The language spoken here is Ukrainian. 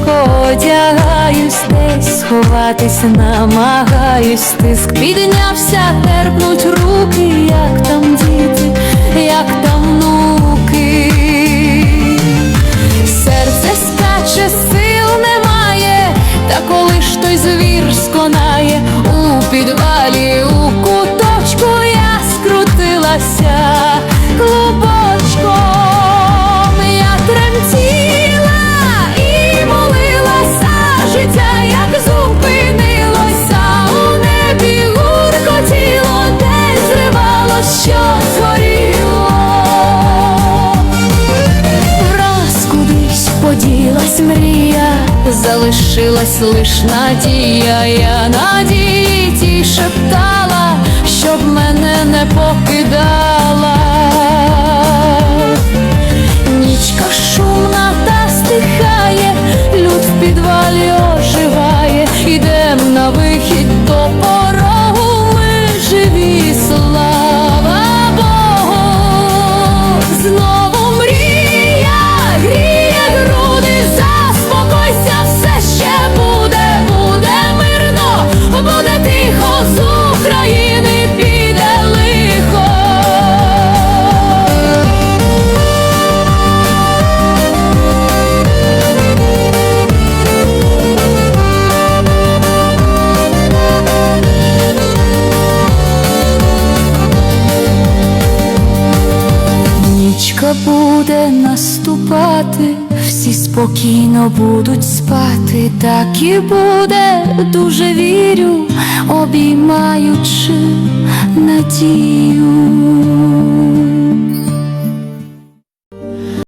Швиденько одягаюсь, десь сховатись намагаюсь, тиск піднявся, терпнуть руки, як там діти, як залишилась лиш надія, я надії ті шептала, щоб мене не покидала. Буде наступати, всі спокійно будуть спати, так і буде, дуже вірю, обіймаючи надію.